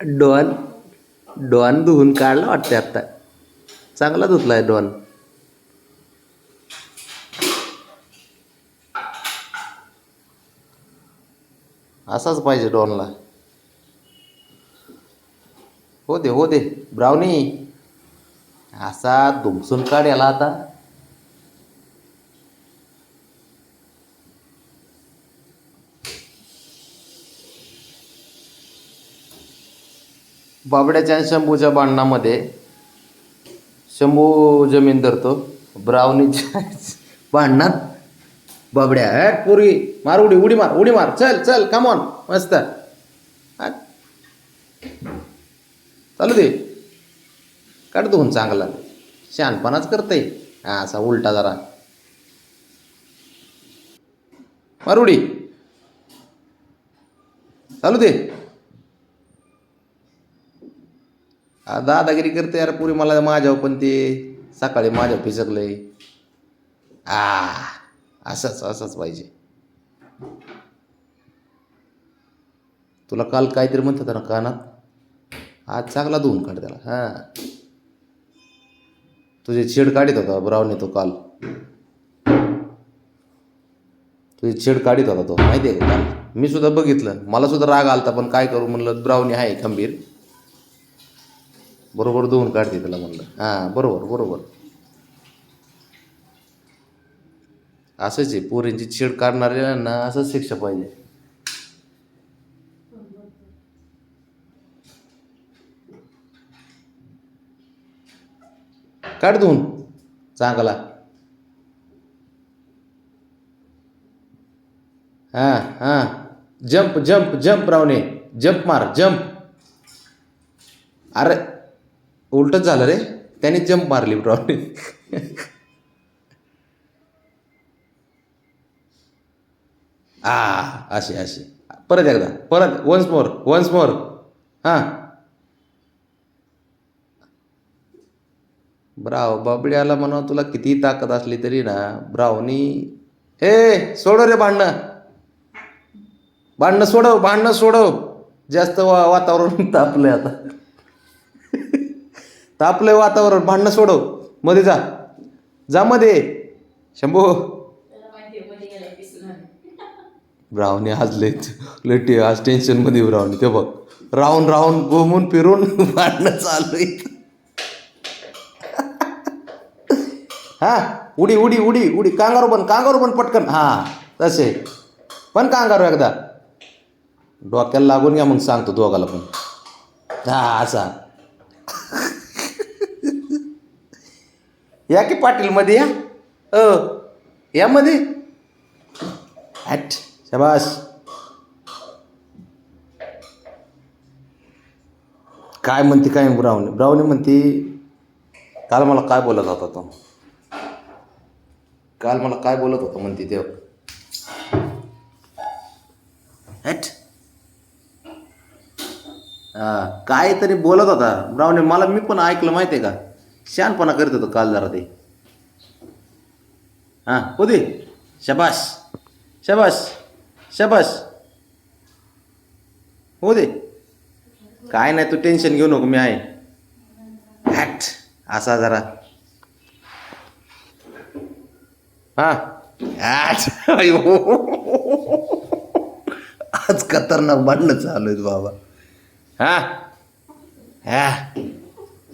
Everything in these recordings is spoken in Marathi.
डॉन डॉन धुवून काढला वाटते आत्ता. चांगला धुतला आहे डॉन. असाच पाहिजे डॉनला. हो दे हो दे. ब्राउनी असा दुमसून काढ याला आता. बाबड्याच्या आणि शंभूच्या भांडणामध्ये शंभू जमीन धरतो ब्राउनीच्या भांडणात बाबड्या हॅट पूर्वी मार उडी उडी मार उडी मार चल चल कमॉन मस्त. चालू दे. काढतो दोन चांगला. शहाणपणाच करते हा असा उलटा जरा. मारुडी चालू दे आ, दादागिरी करते यार पुरी मला माझ्यावर पण ते सकाळी माझ्या आहे आ असंच असंच पाहिजे. तुला काल काहीतरी म्हणतात ना कानात? आज चांगला धुवून काढ त्याला हां. तुझे छेड काढित होता ब्राऊन तो काल. तुझी छेड काढित होता तो माहिती आहे का काल? मी सुद्धा बघितलं मला सुद्धा राग आलता पण काय करू म्हणलं ब्राऊनी आहे खंबीर. बरोबर धुवून काढते त्याला म्हणलं. हां बरोबर बरोबर. असंच आहे पोरींची छेड काढणाऱ्यांना असंच शिक्षा पाहिजे. काढ धुवून चांगला. हां हां. जंप जंप जंप रावणे. जंप मार जंप. अरे उलटच झालं रे. त्याने जंप मारली प्रॉब्लेम आ असे असे परत एकदा. परत वन्स मोर वन्स मोर हां. ब्राव बाबड्याला म्हणा तुला किती ताकद असली तरी ना ब्रावनी ए सोडव रे भांडणं. भांडणं सोडव भांडणं सोडव. जास्त वा वातावरण तापलं आता. तापलंय वातावरण भांडणं सोडव. मध्ये जा. जा मध्ये. शंभू. ब्रावणी आज लय लय आज टेन्शनमध्ये ब्रावणी ते बघ. राहून राहून घुमून फिरून भांडणं चालू आहे हा उडी उडी उडी उडी. कांगारू पण कांगारू पण पटकन. हा तसे. पण कांगारू एकदा. डोक्याला लागून घ्या मग सांगतो दोघाला पण. हा असा. या की पाटीलमध्ये या? अ यामध्ये? हॅट शबास. काय म्हणते काय ब्राऊनी ब्राऊनी म्हणते काल मला काय बोलत होता तो? काल मला काय बोलत होता म्हणते देव हॅट. हा काय तरी बोलत होता. ब्राऊनी मला मी पण ऐकलं माहिती आहे का? शहाणपणा करत होतं काल जरा ते. हां होते शबाश शबास. शबास. शबास. हो दे. काय नाही तू टेन्शन घेऊ नको मी आहे. हॅट असा जरा. हा. हॅट आज खतरनाक भांडणं चालू आहेत बाबा. हा. हा.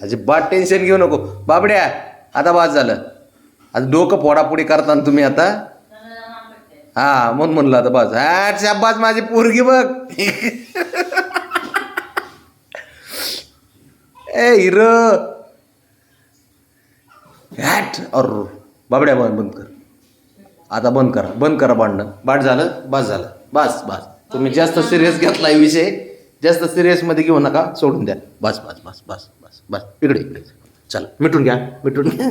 अजिबात टेन्शन घेऊ नको. बाबड्या आता बाद झालं. आता डोकं फोडाफोडी करताना तुम्ही आता. हा म्हणून म्हणलं आता बस हा शाबास माझी पोरगी बघ. ए हिर. हॅट अर. बाबड्या बंद बंद कर. आता बंद करा. बंद करा भांडणं. बाट झालं? बस झालं. बस बस. तुम्ही जास्त सिरियस घेतलाय विषय. जास्त सिरियसमध्ये घेऊ नका सोडून द्या. बस बस बस बस बस बस. इकडे इकडे. चल. मिटून घ्या मिटून घ्या.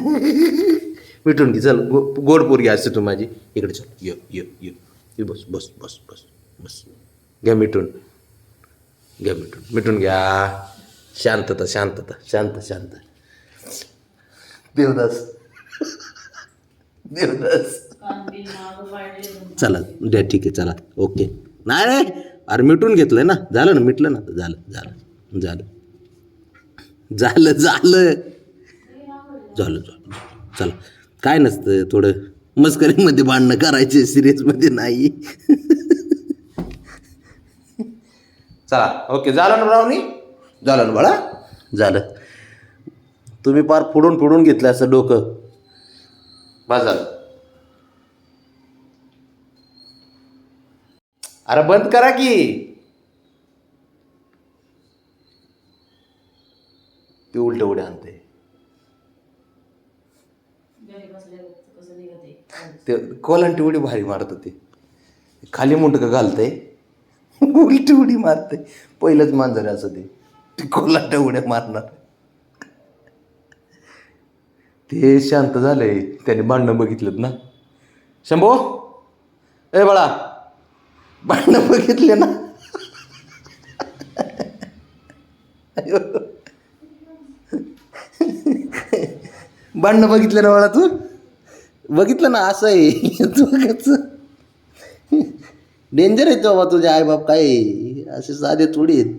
मिटून घे चल. गो गोड पोरगी असते तू माझी. इकडे चल. ये ये ये. ये बस बस बस बस बस. घ्या मिटून. घ्या मिटून. मिटून घ्या. शांतता शांतता शांत शांत. देवदास. देवदास. चला द्या ठीक आहे चला. ओके. नाही रे अरे मिटून घेतलंय ना. झालं ना मिटलं ना. झालं झालं झालं. झालं झालं. झालं झालं. चला. काय नसतं थोडं. मस्करीमध्ये भांडणं करायचे सिरियसमध्ये नाही. चला ओके. झालं ना रावणी झालं ना बाळा? झालं. तुम्ही पार फोडून फोडून घेतलं असं डोकं. बस झालं. अरे बंद करा की. ते उलट उड्या आणते ते कोलांटी उडी भारी मारत होते. खाली मुंडकं घालते उलटी उडी मारते पहिलंच मांजर असं ते. ते कोलांट्या उड्या मारणार. ते शांत झालंय. त्याने भांडणं बघितलं ना. शंभो! ए बाळा! भांडणं बघितले ना. भांडणं बघितलं ना मला तू? बघितलं ना असं आहे. तू कसं डेंजर आहे तो बाबा तुझे आईबाप काय असे साधे थोडी आहेत.